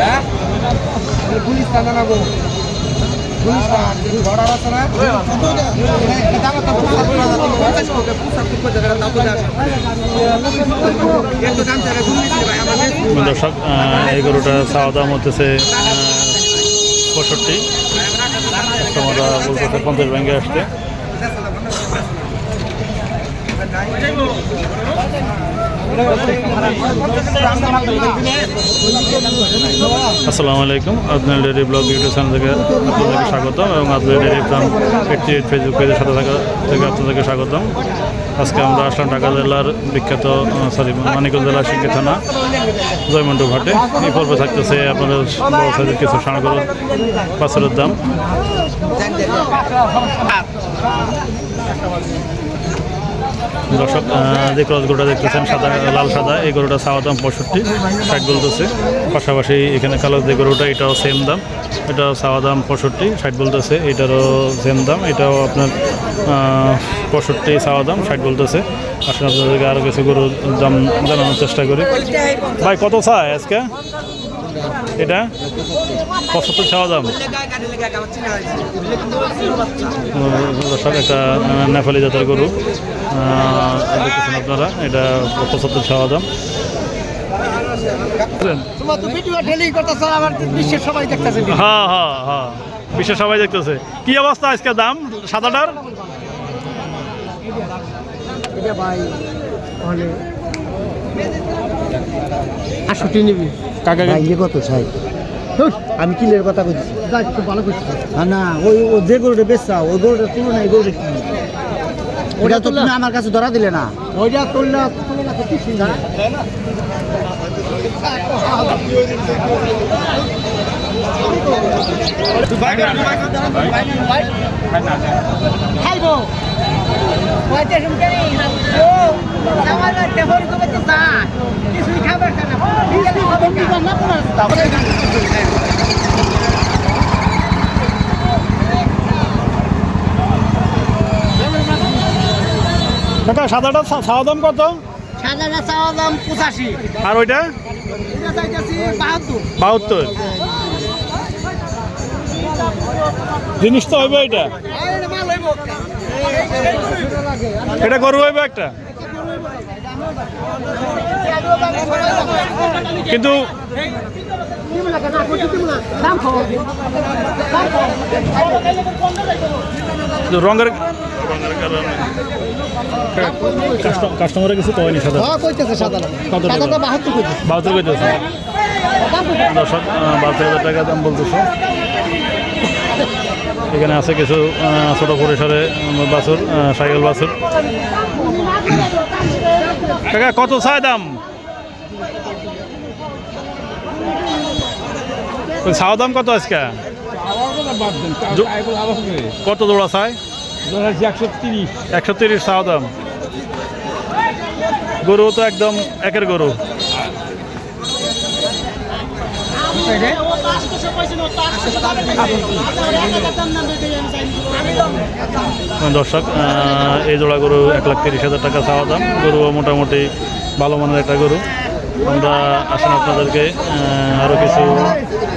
হ্যাঁ? একটু দর্শক এই গরুটা চাওয়া দাম হতেছে পঁয়ষট্টি। কাস্টমাররা বলতেছে পঞ্চাশ ব্যাংকে আসতে আসসালামু আলাইকুম আপনার ডেরি ব্লগ ইউটিউব চ্যানেল থেকে আপনাদেরকে স্বাগতম এবং আপনার ফার্ম এইটটি এইট ফেসবুক পেজের সাথে থাকা থেকে আপনাদেরকে স্বাগতম। আজকে আমরা আসলাম ঢাকা জেলার বিখ্যাত সরি মানিকগঞ্জ জেলার শিক্ষা থানা, জয়মন্টু ঘাটে। এই পর্বে থাকতেছে আপনাদের বড় সাইজের কিছু সাঁড় পাঁচের দাম। দর্শক যে ক্রস গরুটা দেখতেছেন, সাদা, লাল সাদা, এই গরুটা চাওয়া দাম পঁয়ষট্টি, ষাট বলতেছে পাশাপাশি এখানে কালো যে গরুটা, এটাও সেম দাম। এটাও চাওয়া দাম পঁয়ষট্টি, ষাট বলতেছে এটারও সেম দাম। এটাও আপনার পঁয়ষট্টি চাওয়া দাম ষাট বলতেছে আসলে আপনাদেরকে আরও কিছু গরুর দাম জানানোর চেষ্টা করি। ভাই, কত চায় আজকে? এটা? পঁচাত্তর ছাওয়া দাম। দর্শক একটা নেপালি জাতের গরু আহ, দেখতেছেন আপনারা এটা পঁচাত্তর ছাওয়া দাম। বিশ্বের সবাই হ্যাঁ হ্যাঁ হ্যাঁ বিশ্বের সবাই দেখতেছে। কি অবস্থা আজকে দাম? সাদাটার? ভাই আটষট্টি নিবি কাকা ভাই ইয়ে কত চাই আমি কিলের কথা বলছি ভালো করছিস না ওই ও যে গরুটা বেচা ওই গরুটা তুলনায় এই গরুটা কি ওটা তো তুমি আমার কাছে ধরা দিলে না ওইটা তুলনা তুলনা কাকা সাদাটা ছাওয়া দাম কত? সাদাটা চাওয়া দাম পঁচাশি। আর ওইটা? বাহাত্তর। বাহাত্তর। জিনিস তো হইবে এটা। এটা গরু হইবে একটা? কিন্তু রঙের কারণে কিছু কয়নি সাদা হ্যাঁ বাহাত্তর আহ, বাহাত্তর হাজার টাকা দাম বলতেছে। এখানে আছে কিছু ছোট পরিসরে বাছুর সাইকেল বাছুর। কত চায় দাম? ছাওয়া দাম কত আজকে? কত দৌড়া চায় একশো তিরিশ চাওয়া দাম। গরু তো একদম একের গরু। দর্শক এই জোড়া গরু এক লাখ তিরিশ হাজার টাকা চাওয়া দাম। গরু মোটামুটি ভালো মানের একটা গরু। আমরা আসেন আপনাদেরকে আরও কিছু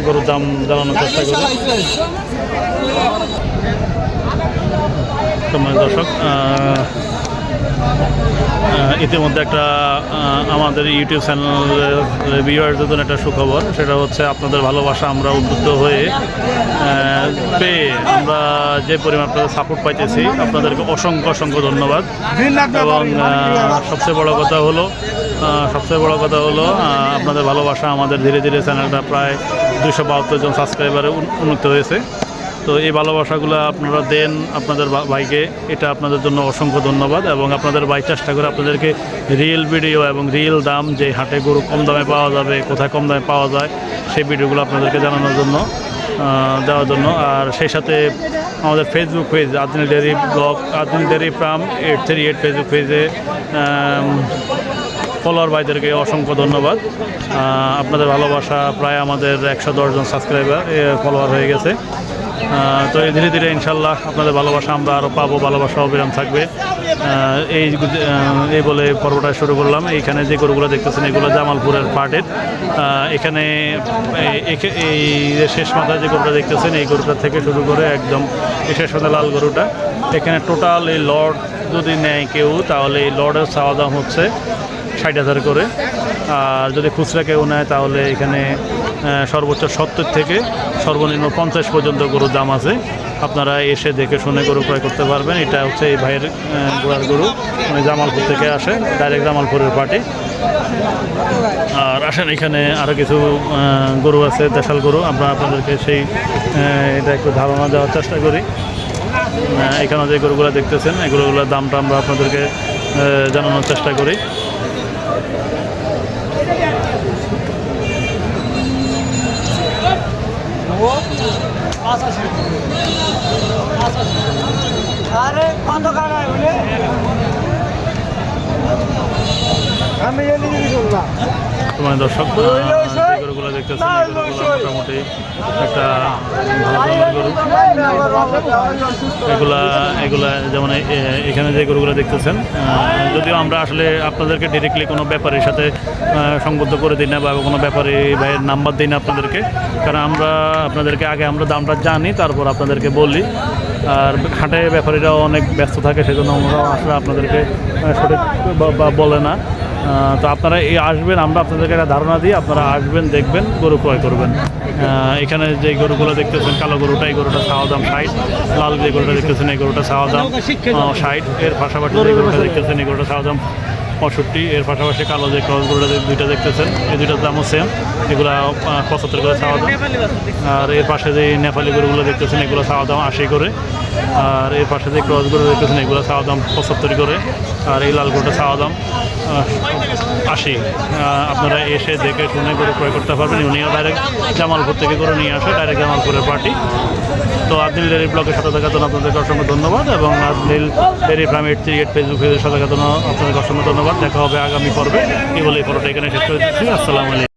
গরুর দাম জানানোর চেষ্টা করি। সম্মানিত দর্শক ইতিমধ্যে একটা আমাদের ইউটিউব চ্যানেলের ভিউয়ারদের জন্য একটা সুখবর সেটা হচ্ছে আপনাদের ভালোবাসা আমরা উদ্বুদ্ধ হয়ে পেয়ে আমরা যে পরিমাণ আপনাদের সাপোর্ট পাইতেছি আপনাদেরকে অসংখ্য অসংখ্য ধন্যবাদ। এবং সবচেয়ে বড় কথা হলো সবচেয়ে বড় কথা হলো আপনাদের ভালোবাসা আমাদের ধীরে ধীরে চ্যানেলটা প্রায় দুশো বাহাত্তর জন সাবস্ক্রাইবারে উন্নত হয়েছে। তো এই ভালোবাসাগুলো আপনারা দেন আপনাদের ভাইকে। এটা আপনাদের জন্য অসংখ্য ধন্যবাদ এবং আপনাদের ভাই চেষ্টা করে আপনাদেরকে রিয়েল ভিডিও এবং রিয়েল দাম, যে হাটে গরু কম দামে পাওয়া যাবে, কোথায় কম দামে পাওয়া যায়, সেই ভিডিওগুলো আপনাদেরকে জানানোর জন্য দেওয়ার জন্য। আর সেই সাথে আমাদের Facebook page Adin dairy blog Adin dairy farm eight three eight Facebook পেজে ফলোয়ার ভাইদেরকে অসংখ্য ধন্যবাদ। আপনাদের ভালোবাসা প্রায় আমাদের একশো দশজন সাবস্ক্রাইবার ফলোয়ার হয়ে গেছে। তো ধীরে ধীরে ইনশাল্লাহ আপনাদের ভালোবাসা আমরা আরও পাবো, ভালোবাসা, অবিরাম থাকবে। এই এই বলে পর্বটা শুরু করলাম। এইখানে যে গরুগুলো দেখতেছেন, এগুলো জামালপুরের পার্টের এখানে এই- শেষ মাথায় যে গরুটা দেখতেছেন, এই গরুটা থেকে শুরু করে একদম শেষ মাথায় লাল গরুটা। এখানে টোটাল এই লর্ড যদি নেয় কেউ, তাহলে এই লর্ডের চাওয়া দাম হচ্ছে ষাট হাজার করে। আর যদি খুচরা কেউ নেয়, তাহলে এখানে সর্বোচ্চ সত্তর থেকে সর্বনিম্ন পঞ্চাশ পর্যন্ত গরুর দাম আছে। আপনারা এসে দেখে শুনে গরু ক্রয় করতে পারবেন। এটা হচ্ছে এই ভাইয়ের গোড়ার গরু। মানে জামালপুর থেকে আসে ডাইরেক্ট জামালপুরের পার্টি আর আসেন এখানে আরও কিছু গরু আছে, দেশাল গরু। আমরা আপনাদেরকে সেই এটা একটু ধারণা দেওয়ার চেষ্টা করি। এখানে যে গরুগুলো দেখতেছেন, এগুলোগুলোর দামটা আমরা আপনাদেরকে জানানোর চেষ্টা করি। আরে কত কাটায় বলে। আমি জানি তোমার দর্শক মোটামুটি একটা এগুলা এগুলা যেমন এখানে যে গরুগুলো দেখতেছেন যদিও আমরা আসলে আপনাদেরকে ডিরেক্টলি কোনো ব্যাপারের সাথে সংবদ্ধ করে দিই না বা কোনো ব্যাপারে ভাইয়ের নাম্বার দিই না আপনাদেরকে। কারণ আমরা আপনাদেরকে আগে আমরা দামটা জানি, তারপর আপনাদেরকে বলি। আর হাটে ব্যাপারীরাও অনেক ব্যস্ত থাকে, সেজন্য আমরা আসলে আপনাদেরকে সঠিক বলে না। তো আপনারা এই আসবেন, আমরা আপনাদেরকে একটা ধারণা দিই, আপনারা আসবেন, দেখবেন, গরু ক্রয় করবেন। এখানে যে গরুগুলো দেখতেছেন, কালো গরুটা, এই গরুটা চাওয়া দাম ষাট, লাল যে গরুটা দেখতেছেন, এই গরুটা চাওয়া দাম ষাট, এর পাশাপাশি যে গরুটা দেখতেছেন, এই গরুটা চাওয়া দাম পঁয়ষট্টি, এর পাশাপাশি কালো যে গরুটা দুইটা দেখতেছেন, এই দুইটার দামও সেম এগুলা পঁচাত্তর করে চাওয়া দাম। আর এর পাশে যে নেপালি গরুগুলো দেখতেছেন, এগুলো চাওয়া দাম আশি করে। আর এর পাশে যে ক্রস গরু দেখতেছেন, এগুলো চাওয়া দাম পঁচাত্তর করে। আর এই লাল গরুটা চাওয়া দাম আশি আপনারা এসে দেখে শুনে করে ক্রয় করতে পারবেন। ইউনিয়ন ডাইরেক্ট জামালপুর থেকে করে নিয়ে আসে ডাইরেক্ট জামালপুরের পার্টি তো আদিল ডেরি ব্লগের সাথে থাকার জন্য আপনাদেরকে অসংখ্য ধন্যবাদ এবং Adil dairy farm eight three eight Facebook পেজের সাথে থাকার জন্য আপনাদের অসংখ্য ধন্যবাদ। দেখা হবে আগামী পর্বে। এই বলে এই পর্বটা এখানে শেষ করে দিচ্ছি। আসসালামু আলাইকুম।